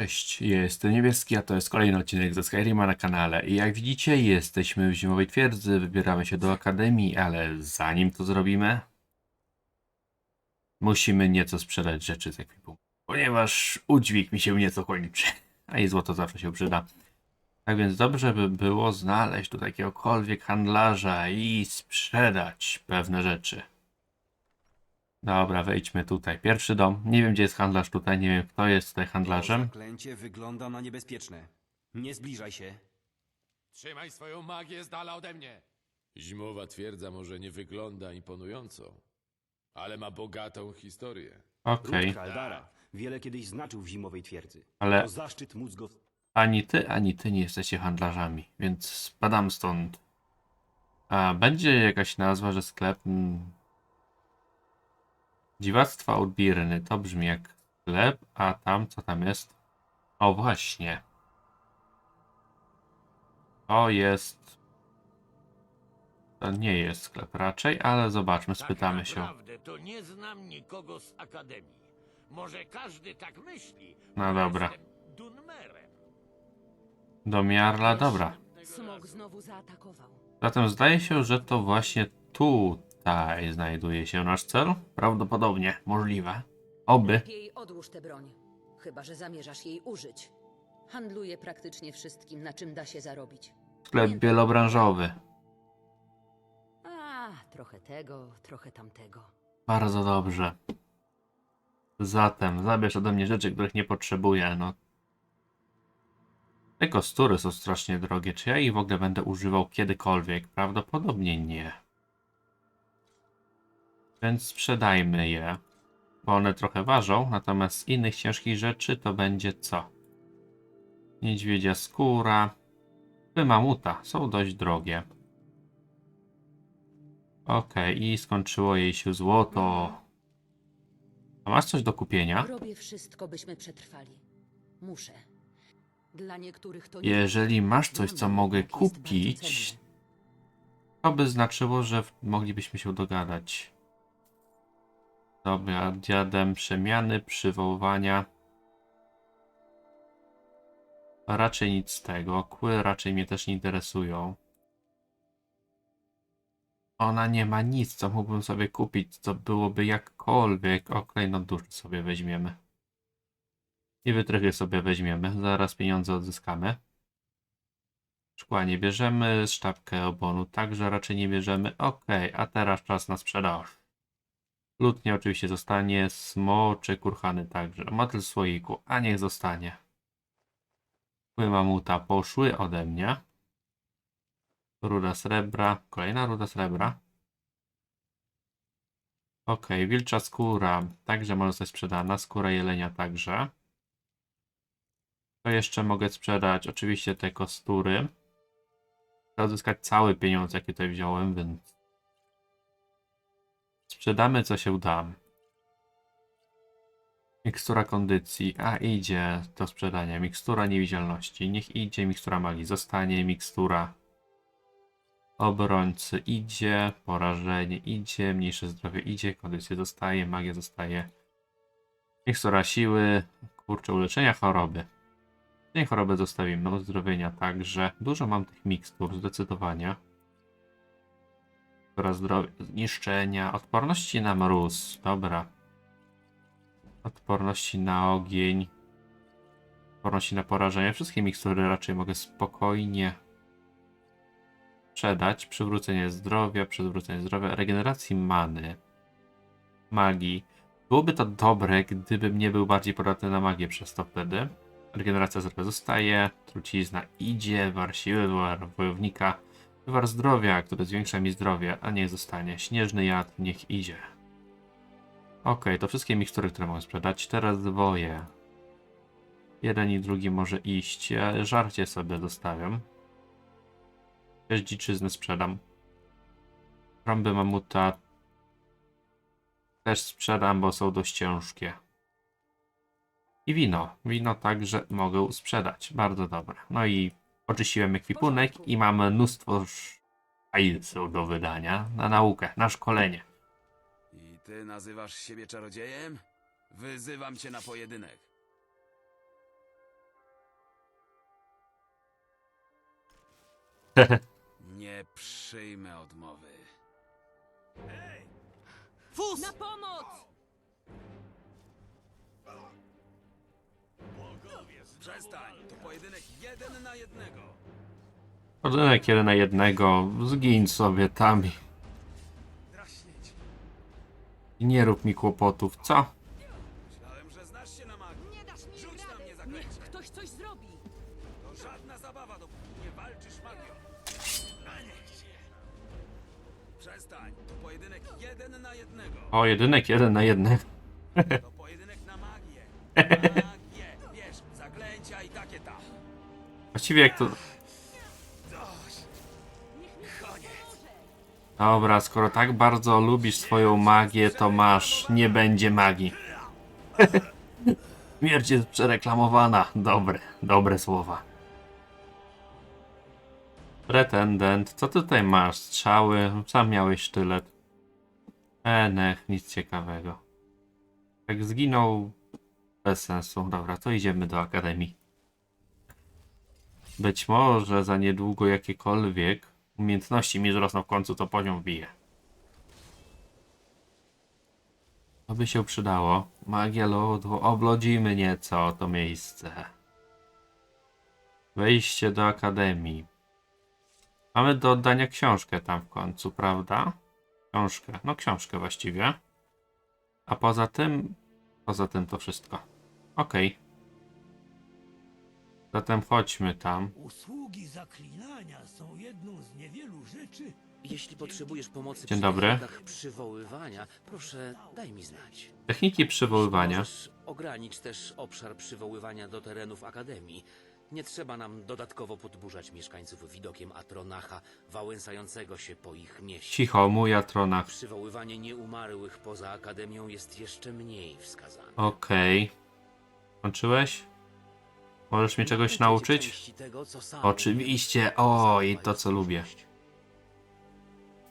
Cześć, jestem Niebieski, a to jest kolejny odcinek ze Skyrima na kanale. I jak widzicie, jesteśmy w Zimowej Twierdzy, wybieramy się do Akademii, ale zanim to zrobimy, musimy nieco sprzedać rzeczy z ekwipunku, ponieważ udźwig mi się nieco kończy, a i złoto zawsze się przyda. Tak więc dobrze by było znaleźć tu jakiegokolwiek handlarza i sprzedać pewne rzeczy. Dobra, wejdźmy tutaj. Pierwszy dom. Nie wiem, gdzie jest handlarz tutaj, nie wiem, kto jest tutaj handlarzem. Zaklęcie wygląda na niebezpieczne. Nie zbliżaj się. Trzymaj swoją magię z dala ode mnie. Zimowa twierdza może nie wygląda imponująco, ale ma bogatą historię. Okej, Ród Kaldara wiele kiedyś znaczył w zimowej twierdzy. ale To zaszczyt móc go... ani ty, ani ty nie jesteście handlarzami, więc spadam stąd. A będzie jakaś nazwa, że sklep. mm, Dziwactwa Udbirny. To brzmi jak sklep, a tam co tam jest? O, właśnie. To jest. To nie jest sklep raczej, ale zobaczmy, spytamy tak się. naprawdę to nie znam nikogo z Akademii. Może każdy tak myśli. No dobra. jestem Dunmerem. Do Miarla, dobra. Smok znowu zaatakował. Zatem zdaje się, że to właśnie tutaj znajduje się nasz cel. Prawdopodobnie, możliwe. Oby. Lepiej odłóż tę broń. Chyba, że zamierzasz jej użyć. Handluje praktycznie wszystkim, na czym da się zarobić. Sklep wielobranżowy. A, trochę tego, trochę tamtego. Bardzo dobrze. Zatem zabierz ode mnie rzeczy, których nie potrzebuję. No. Te kostury są strasznie drogie. Czy ja ich w ogóle będę używał kiedykolwiek? Prawdopodobnie nie. Więc sprzedajmy je. Bo one trochę ważą, natomiast z innych ciężkich rzeczy to będzie co? Niedźwiedzia skóra. Wy mamuta są dość drogie. Okej, i skończyło jej się złoto. A masz coś do kupienia? Robię wszystko, byśmy przetrwali. Muszę. Dla niektórych to nie- Jeżeli masz coś, co mogę kupić, to by znaczyło, że moglibyśmy się dogadać. Dobra, diadem przemiany, przywoływania. Raczej nic z tego. Kły raczej mnie też nie interesują. Ona nie ma nic, co mógłbym sobie kupić, co byłoby jakkolwiek. O, klejnot duszy sobie weźmiemy. I wytrychy sobie weźmiemy. Zaraz pieniądze odzyskamy. Szkła nie bierzemy, sztabkę obonu także raczej nie bierzemy. Ok, a teraz czas na sprzedaż. Lutnie oczywiście zostanie, smocze kurhany także. Motyl w słoiku, a niech zostanie. Kły mamuta poszły ode mnie. Ruda srebra, kolejna ruda srebra. Ok, wilcza skóra także może zostać sprzedana, skóra jelenia także. To jeszcze mogę sprzedać oczywiście te kostury. Chcę odzyskać cały pieniądz, jaki tutaj wziąłem, więc sprzedamy co się da. Mikstura kondycji, a idzie do sprzedania. Mikstura niewidzialności, niech idzie. Mikstura magii zostanie. Mikstura obrońcy idzie. Porażenie idzie. Mniejsze zdrowie idzie. Kondycja zostaje. Magia zostaje. Mikstura siły. Kurczę, uleczenia choroby. Nie chorobę zostawimy, uzdrowienia także. Dużo mam tych mikstur, zdecydowanie. Która zdrowia, zniszczenia, odporności na mróz, dobra. Odporności na ogień. Odporności na porażenie. Wszystkie mikstury raczej mogę spokojnie sprzedać. Przywrócenie zdrowia, przywrócenie zdrowia, regeneracji many, magii. Byłoby to dobre, gdybym nie był bardziej podatny na magię przez to wtedy. Regeneracja zdrowia zostaje, trucizna idzie, war siły, war wojownika, war zdrowia, który zwiększa mi zdrowie, a niech zostanie. Śnieżny jad, niech idzie. Ok, to wszystkie mikstury, które mogę sprzedać. Teraz dwoje. Jeden i drugi może iść. Ja żarcie sobie zostawiam. Też dziczyznę sprzedam. Trąby mamuta też sprzedam, bo są dość ciężkie. I wino. Wino także mogę sprzedać. Bardzo dobre. No i Oczyściłem ekwipunek i mam mnóstwo szajców do wydania na naukę, na szkolenie. I ty nazywasz siebie czarodziejem? Wyzywam cię na pojedynek. Nie przyjmę odmowy. Fus! Na pomoc! Przestań! To pojedynek jeden na jednego. Pojedynek jeden na jednego. Zgiń sobie tam i- Draśnieć. i nie rób mi kłopotów, co? Myślałem, że znasz się na magii. Nie dasz mi Rzuć na rady! mnie Niech ktoś coś zrobi! To żadna zabawa, dopóki nie walczysz magią. A niech cię. Przestań! To pojedynek jeden na jednego. Pojedynek jeden na jednego. To pojedynek na magię. Magię! Właściwie jak to... Dobra, skoro tak bardzo lubisz swoją magię, to masz. Nie będzie magii. Śmierć jest przereklamowana. Dobre, dobre słowa. Pretendent, co tutaj masz? Strzały, sam miałeś sztylet. Enech, nic ciekawego. Jak zginął, bez sensu. Dobra, to idziemy do akademii. Być może za niedługo jakiekolwiek umiejętności mi wzrosną w końcu, to poziom wbije. To by się przydało. Magia lodu, oblodzimy nieco to miejsce. Wejście do akademii. Mamy do oddania książkę tam w końcu, prawda? Książkę, no książkę właściwie. A poza tym, poza tym to wszystko. Okej. Zatem chodźmy tam. Usługi zaklinania są jedną z niewielu rzeczy. Jeśli potrzebujesz pomocy Dzień przy dobry. technikach przywoływania, proszę daj mi znać. Techniki przywoływania. Możesz ogranicz też obszar przywoływania do terenów Akademii. Nie trzeba nam dodatkowo podburzać mieszkańców widokiem Atronacha, wałęsającego się po ich mieście. Cicho, mój Atronach. Przywoływanie nieumarłych poza Akademią jest jeszcze mniej wskazane. Okej. Kończyłeś? Możesz mnie czegoś nauczyć? Oczywiście. O, i to, co lubię.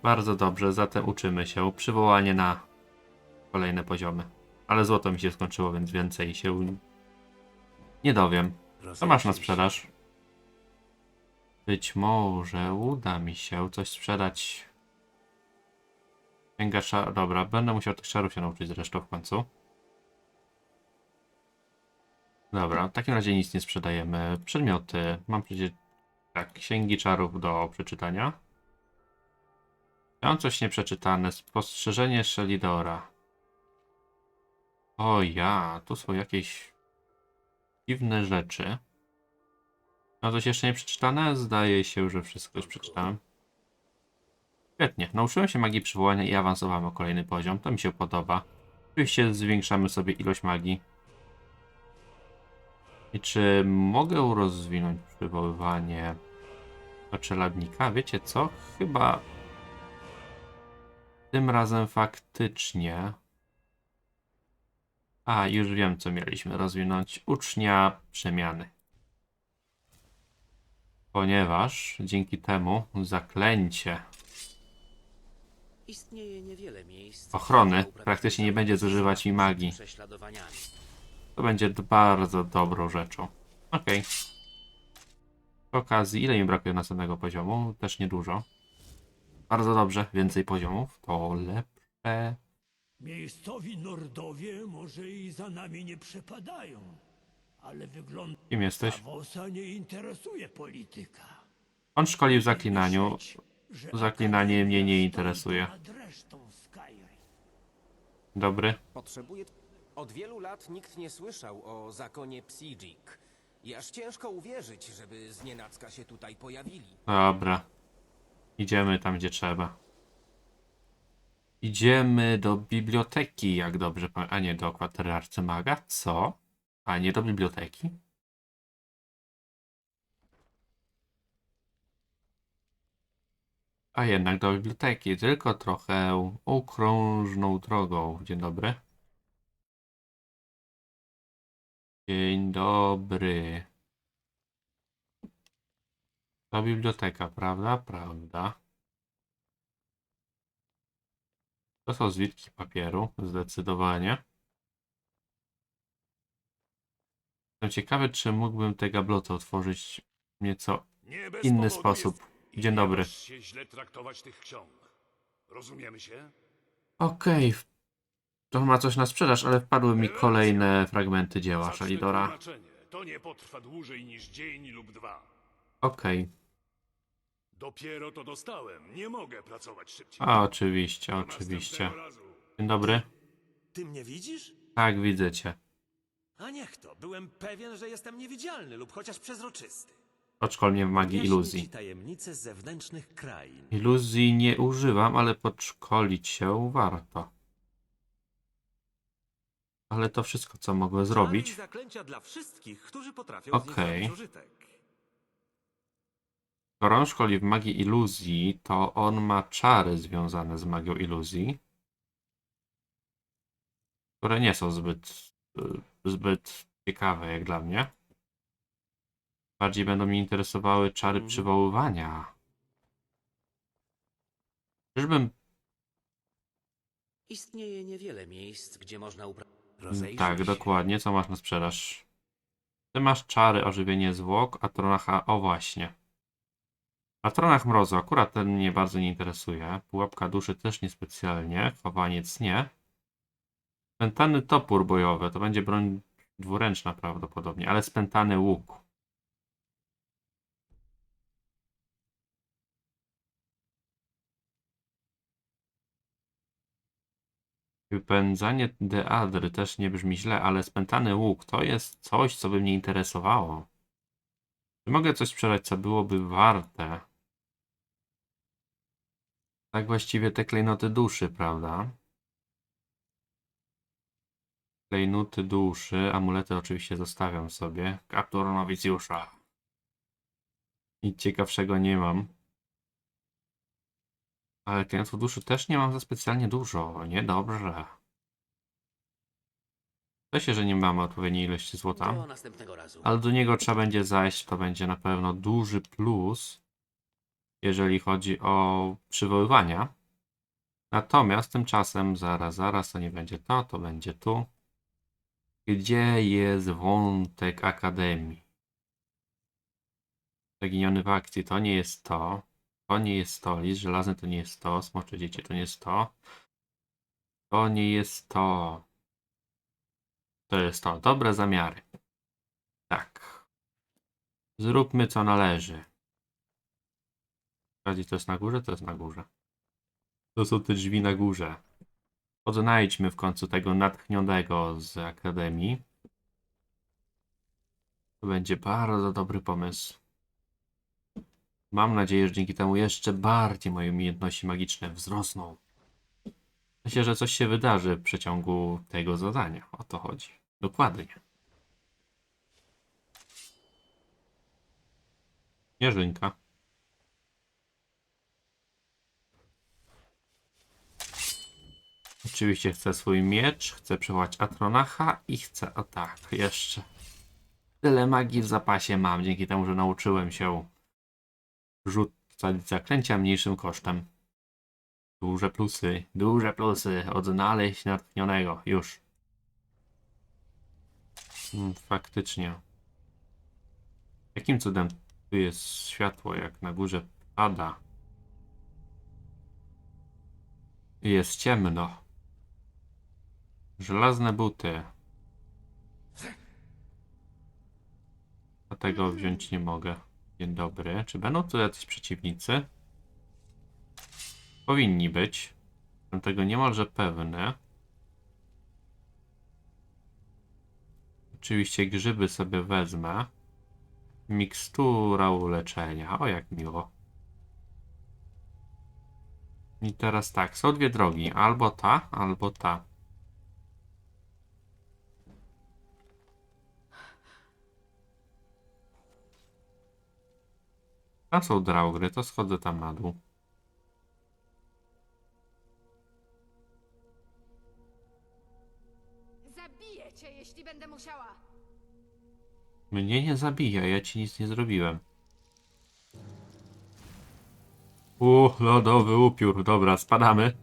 Bardzo dobrze, zatem uczymy się. Przywołanie na kolejne poziomy. Ale złoto mi się skończyło, więc więcej się nie dowiem. Co masz na sprzedaż? Być może uda mi się coś sprzedać. Księga. Dobra, będę musiał tych czarów się nauczyć zresztą w końcu. Dobra, w takim razie nic nie sprzedajemy. Przedmioty. Mam przecież tak, księgi czarów do przeczytania. Mam coś nieprzeczytane. Spostrzeżenie Shelidora. O ja, tu są jakieś dziwne rzeczy. Mam coś jeszcze nie przeczytane? Zdaje się, że wszystko już przeczytałem. Świetnie. Nauczyłem się magii przywołania i awansowałem o kolejny poziom. To mi się podoba. Oczywiście zwiększamy sobie ilość magii. I czy mogę rozwinąć przywoływanie do czeladnika? Wiecie co? Chyba tym razem faktycznie. A, już wiem, co mieliśmy rozwinąć. Ucznia przemiany. Ponieważ dzięki temu zaklęcie Istnieje niewiele miejsc. Ochrony praktycznie nie będzie zużywać mi magii. To będzie bardzo dobrą rzeczą. Okej. Przy okazji, ile mi brakuje następnego poziomu? Też niedużo. Bardzo dobrze, więcej poziomów to lepsze. Miejscowi Nordowie może i za nami nie przepadają, ale wygląda Kim jesteś? Nie interesuje polityka. On szkoli w zaklinaniu. Zaklinanie mnie nie interesuje. Dobry. Potrzebuje. Od wielu lat nikt nie słyszał o zakonie Psijik. I aż ciężko uwierzyć, żeby znienacka się tutaj pojawili. Dobra. Idziemy tam, gdzie trzeba. Idziemy do biblioteki, jak dobrze pamiętam. A nie, do kwatery arcymaga? Co? A nie do biblioteki? A jednak do biblioteki, tylko trochę okrążną drogą. Dzień dobry. Dzień dobry. To biblioteka, prawda? Prawda. To są zwitki papieru, zdecydowanie. Jestem ciekawy, czy mógłbym te gabloty otworzyć w nieco Nie bez inny powodu sposób. Jest Dzień nie dobry. masz się źle traktować tych ksiąg. Rozumiemy się? Okej. To ma coś na sprzedaż, ale wpadły mi kolejne fragmenty dzieła Shalidora. To nie potrwa dłużej niż dzień lub dwa. Okej. Dopiero to dostałem. Nie mogę pracować szybciej. A, oczywiście, oczywiście. następnego razu. Dzień dobry. Ty mnie widzisz? Tak, widzę cię. A niech to. Byłem pewien, że jestem niewidzialny lub chociaż przezroczysty. Odszkol mnie w magii iluzji. tajemnice zewnętrznych krain. Iluzji nie używam, ale podszkolić się warto. Ale to wszystko, co mogę zrobić. zaklęcia dla wszystkich, którzy potrafią z nich Okej. użytek. Skoro on szkoli w magii iluzji, to on ma czary związane z magią iluzji, które nie są zbyt, y, zbyt ciekawe jak dla mnie. Bardziej będą mnie interesowały czary Mhm. przywoływania. Czyżbym Istnieje niewiele miejsc, gdzie można uprawiać. Rozejrzyj Tak, się. dokładnie. Co masz na sprzedaż? Ty masz czary, ożywienie zwłok, a tronacha... O właśnie. A tronach mrozu, akurat ten mnie bardzo nie interesuje. Pułapka duszy też niespecjalnie. Chowaniec nie. Spętany topór bojowy, to będzie broń dwuręczna prawdopodobnie, ale spętany łuk. Wypędzanie deadry też nie brzmi źle, ale spętany łuk to jest coś, co by mnie interesowało. Czy mogę coś sprzedać, co byłoby warte? Tak właściwie te klejnoty duszy, prawda? Klejnoty duszy, amulety oczywiście zostawiam sobie. Kaptur nowicjusza. Nic ciekawszego nie mam. Ale klejnotów duszy też nie mam za specjalnie dużo. Niedobrze. To się, że nie mamy odpowiedniej ilości złota. Ale do niego trzeba będzie zajść, to będzie na pewno duży plus, jeżeli chodzi o przywoływania. Natomiast tymczasem, zaraz, zaraz, to nie będzie to, to będzie tu. Gdzie jest wątek Akademii? Zaginiony w akcji, to nie jest to. To nie jest to, list żelazny to nie jest to, smocze dziecię to nie jest to. To nie jest to. To jest to. Dobre zamiary. Tak. Zróbmy co należy. Bardziej to jest na górze? To jest na górze. To są te drzwi na górze. Odnajdźmy w końcu tego natchnionego z Akademii. To będzie bardzo dobry pomysł. Mam nadzieję, że dzięki temu jeszcze bardziej moje umiejętności magiczne wzrosną. Myślę, że coś się wydarzy w przeciągu tego zadania. O to chodzi. Dokładnie. Śnieżynka. Oczywiście chcę swój miecz, chcę przywołać Atronacha i chcę... O tak, jeszcze. Tyle magii w zapasie mam, dzięki temu, że nauczyłem się rzucać zaklęcia mniejszym kosztem. Duże plusy, duże plusy. Odnaleźć natchnionego. Już. Hmm, faktycznie. Jakim cudem tu jest światło, jak na górze pada? Jest ciemno. Żelazne buty. A tego wziąć nie mogę. Dzień dobry. Czy będą tu jacyś przeciwnicy? Powinni być. Jestem tego niemalże pewny. Oczywiście grzyby sobie wezmę. Mikstura uleczenia. O, jak miło. I teraz tak, są dwie drogi. Albo ta, albo ta. Tam są draugry, to schodzę tam na dół. Zabiję cię, jeśli będę musiała. Mnie nie zabija, ja ci nic nie zrobiłem. U, lodowy upiór. Dobra, spadamy.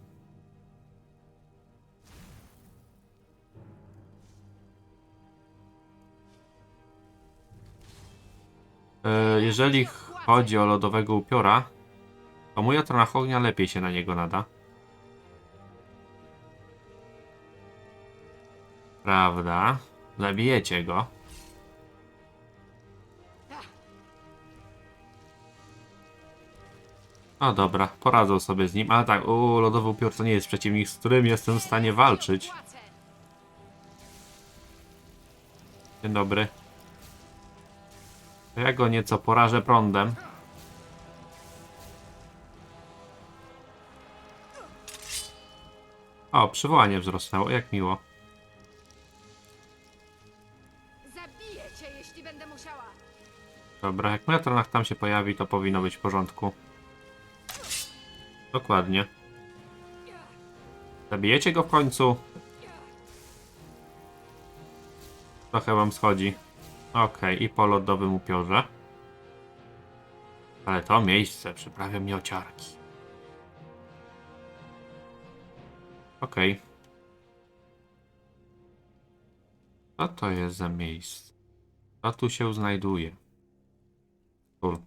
E, jeżeli chodzi o lodowego upiora, To mój Atronach ognia lepiej się na niego nada. Prawda? Zabijecie go. O dobra, poradzą sobie z nim, ale tak, u lodowy upiór to nie jest przeciwnik, z którym jestem w stanie walczyć. Dzień dobry. Ja go nieco porażę prądem. O, przywołanie wzrosnęło, jak miło. Zabiję cię, jeśli będę musiała. Dobra, jak Metronach tam się pojawi, to powinno być w porządku. Dokładnie. Zabijecie go w końcu? Trochę wam schodzi. Okej, i po lodowym upiorze. Ale to miejsce przyprawia mnie ociarki. Okej. Co to jest za miejsce? Co tu się znajduje? Sól.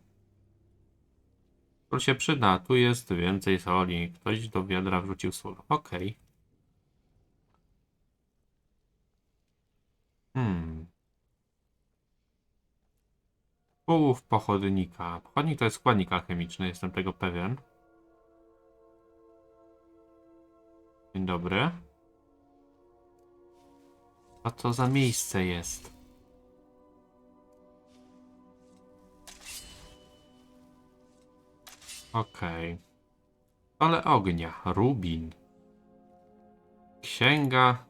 Sól się przyda. Tu jest więcej soli. Ktoś do wiadra wrzucił sól. Okej. Hmm. Połów pochodnika. Pochodnik to jest składnik alchemiczny, jestem tego pewien. Dzień dobry. Co to za miejsce jest? Okej. Ale ognia. Rubin. Księga.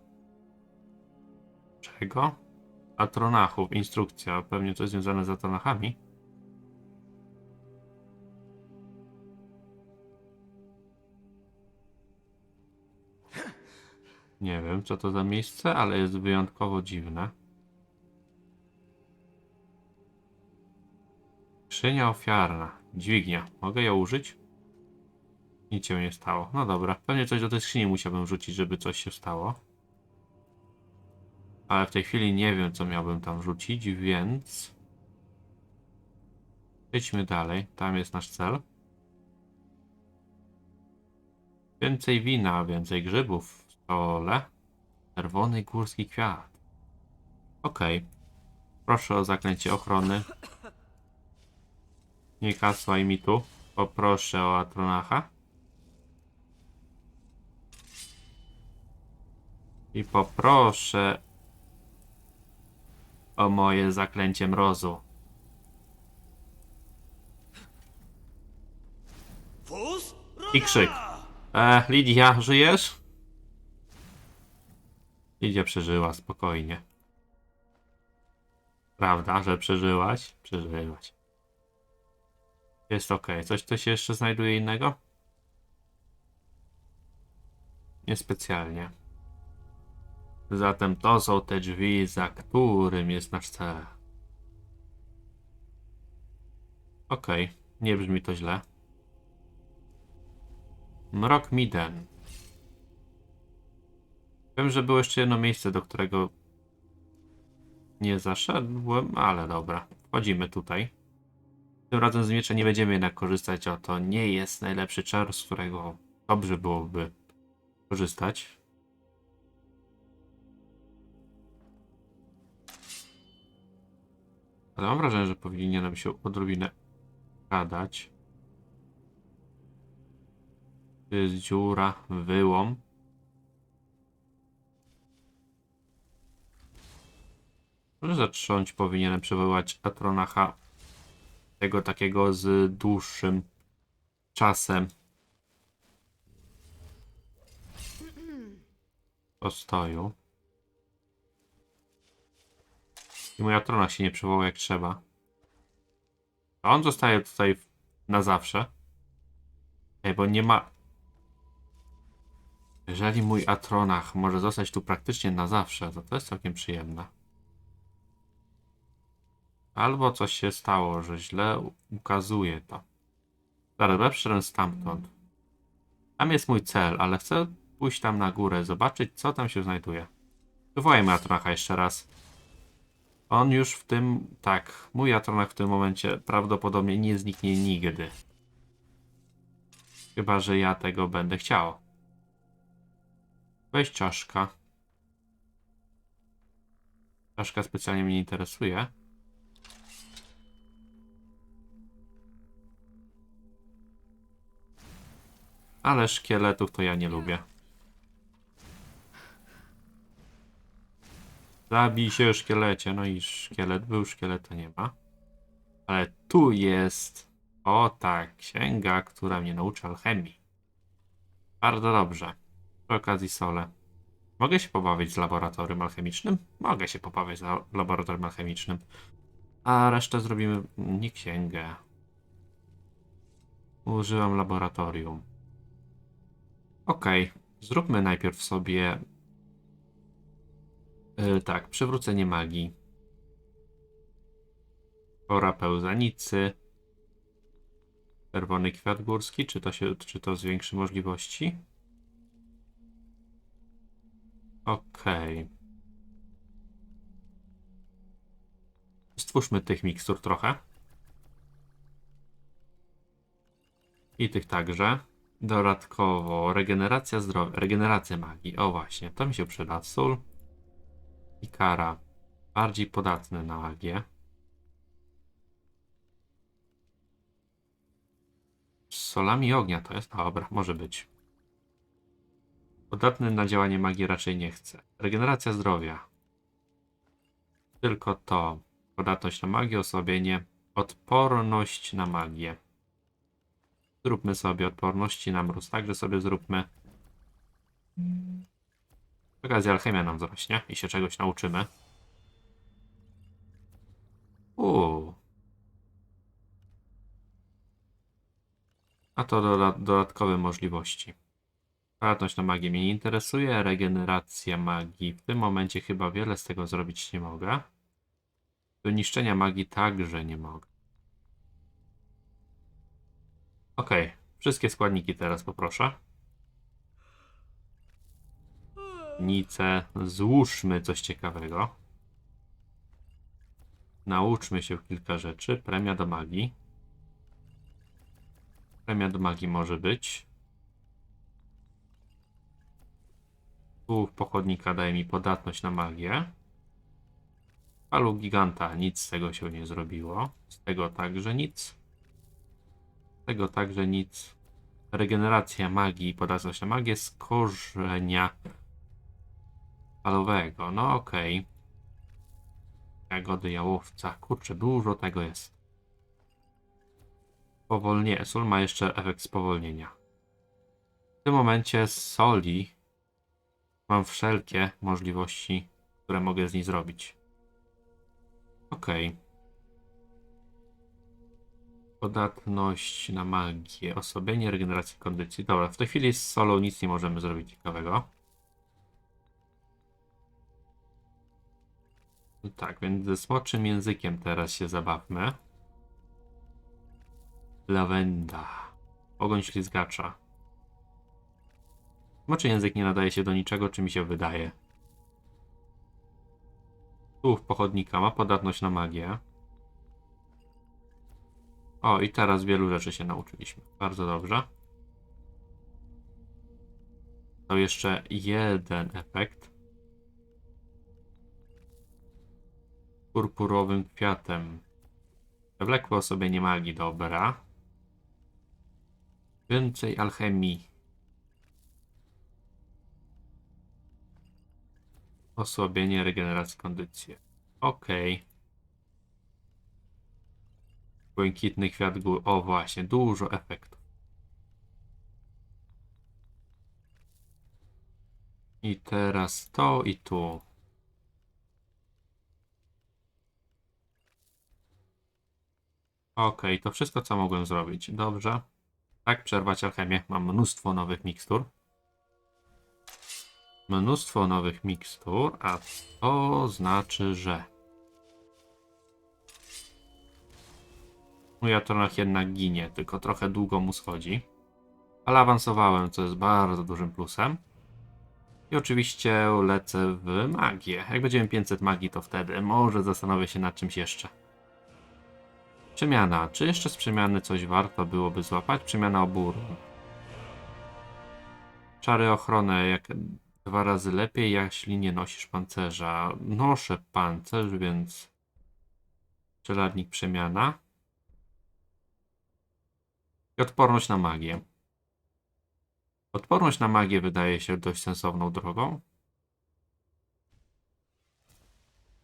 Czego? Atronachów. Instrukcja. Pewnie coś związane z Atronachami. Nie wiem, co to za miejsce, ale jest wyjątkowo dziwne. Skrzynia ofiarna. Dźwignia. Mogę ją użyć? Nic się nie stało. No dobra. Pewnie coś do tej skrzyni musiałbym rzucić, żeby coś się stało. Ale w tej chwili nie wiem, co miałbym tam rzucić, więc... Idźmy dalej. Tam jest nasz cel. Więcej wina, więcej grzybów w stole. Czerwony górski kwiat. Okej. Proszę o zaklęcie ochrony. Nie kasłaj mi tu. Poproszę o Atronacha. I poproszę o moje zaklęcie mrozu. I krzyk. E, Lidia, żyjesz? Lidia przeżyła, spokojnie. Prawda, że przeżyłaś? Przeżyłaś. Jest ok. Coś tu się jeszcze znajduje innego? Niespecjalnie. Zatem to są te drzwi, za którym jest nasz cel. Okej, nie brzmi to źle. Mrok Miden. Wiem, że było jeszcze jedno miejsce, do którego nie zaszedłem, ale dobra. Wchodzimy tutaj. Tym razem z miecza nie będziemy jednak korzystać, a to nie jest najlepszy czar, z którego dobrze byłoby korzystać. Ale mam wrażenie, że powinienem się odrobinę gadać. Tu jest dziura, wyłom. Może zacząć powinienem przywoływać Atronacha tego takiego z dłuższym czasem postoju. I mój Atronach się nie przywołał jak trzeba. A on zostaje tutaj na zawsze. Ej, bo nie ma... Jeżeli mój Atronach może zostać tu praktycznie na zawsze, to to jest całkiem przyjemne. Albo coś się stało, że źle ukazuje to. Zaraz, ja stamtąd. Tam jest mój cel, ale chcę pójść tam na górę, zobaczyć co tam się znajduje. Wywołajmy Atronacha jeszcze raz. On już w tym... Tak, mój Atronach w tym momencie prawdopodobnie nie zniknie nigdy. Chyba, że ja tego będę chciał. Weź czaszka. Czaszka specjalnie mnie nie interesuje. Ale szkieletów to ja nie lubię. Zabij się szkielecie. No i szkielet był, szkieleta nie ma. Ale tu jest. O tak, księga, która mnie nauczy alchemii. Bardzo dobrze. Przy okazji sole. Mogę się pobawić z laboratorium alchemicznym? Mogę się pobawić z la- laboratorium alchemicznym. A resztę zrobimy nie księgę. Używam laboratorium. Okej, zróbmy najpierw sobie. Yy, tak, przywrócenie magii. Pora pełzanicy. Czerwony kwiat górski. Czy to, się, czy to zwiększy możliwości? Okej. Stwórzmy tych mikstur trochę. I tych także. Dodatkowo regeneracja zdrowia, regeneracja magii. O właśnie, to mi się przyda. Sól i kara. Bardziej podatny na magię. Solami ognia to jest? Dobra, może być. Podatny na działanie magii raczej nie chcę. Regeneracja zdrowia. Tylko to. Podatność na magię, osłabienie. Odporność na magię. Zróbmy sobie odporności na mróz. Także sobie zróbmy. Okazji alchemia nam wzrośnie i się czegoś nauczymy. Uuu. A to doda dodatkowe możliwości. Podatność na magię mnie nie interesuje. Regeneracja magii. W tym momencie chyba wiele z tego zrobić nie mogę. Do niszczenia magii także nie mogę. Ok, wszystkie składniki teraz poproszę. Nice, złóżmy coś ciekawego. Nauczmy się kilka rzeczy. Premia do magii. Premia do magii może być. Tu pochodnika daje mi podatność na magię. Palu giganta, nic z tego się nie zrobiło. Z tego także nic. Z tego także nic. Regeneracja magii, podatność na magię z korzenia palowego. No okej. Okay. Jagody jałowca. Kurczę, dużo tego jest. Powolnienie. Sól ma jeszcze efekt spowolnienia. W tym momencie z soli mam wszelkie możliwości, które mogę z niej zrobić. Okej. Okay. Podatność na magię, osłabienie regeneracji kondycji. Dobra, w tej chwili z solą nic nie możemy zrobić ciekawego. Tak, więc ze smoczym językiem teraz się zabawmy. Lawenda. Ogoń ślizgacza. Smoczy język nie nadaje się do niczego, czy mi się wydaje. Słów pochodnika ma podatność na magię. O, i teraz wielu rzeczy się nauczyliśmy. Bardzo dobrze. To jeszcze jeden efekt. Purpurowym kwiatem. Przewlekłe osobienie magii, dobra. Więcej alchemii. Osłabienie regeneracji kondycji. Okej. Błękitny kwiat gór. O właśnie, dużo efektów. I teraz to i tu. Ok, to wszystko co mogłem zrobić. Dobrze. Tak, przerwać alchemię. Mam mnóstwo nowych mikstur. Mnóstwo nowych mikstur, a to znaczy, że mój atronach jednak ginie, tylko trochę długo mu schodzi. Ale awansowałem, co jest bardzo dużym plusem. I oczywiście lecę w magię. Jak będziemy 500 magii, to wtedy może zastanowię się nad czymś jeszcze. Przemiana. Czy jeszcze z przemiany coś warto byłoby złapać? Przemiana oboru. Czary ochronę jak dwa razy lepiej, jeśli nie nosisz pancerza. Noszę pancerz, więc czeladnik przemiana. I odporność na magię. Odporność na magię wydaje się dość sensowną drogą.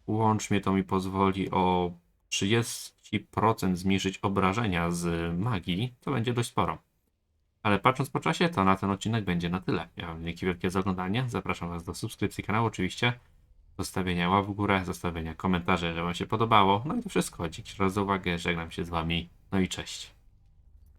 Łącznie to mi pozwoli o 30% zmniejszyć obrażenia z magii, to będzie dość sporo. Ale patrząc po czasie, to na ten odcinek będzie na tyle. Ja wam dzięki wielkie za oglądanie. Zapraszam Was do subskrypcji kanału oczywiście, zostawienia łap w górę, zostawienia komentarzy, że Wam się podobało. No i to wszystko. Dzięki raz za uwagę, żegnam się z Wami. No i cześć.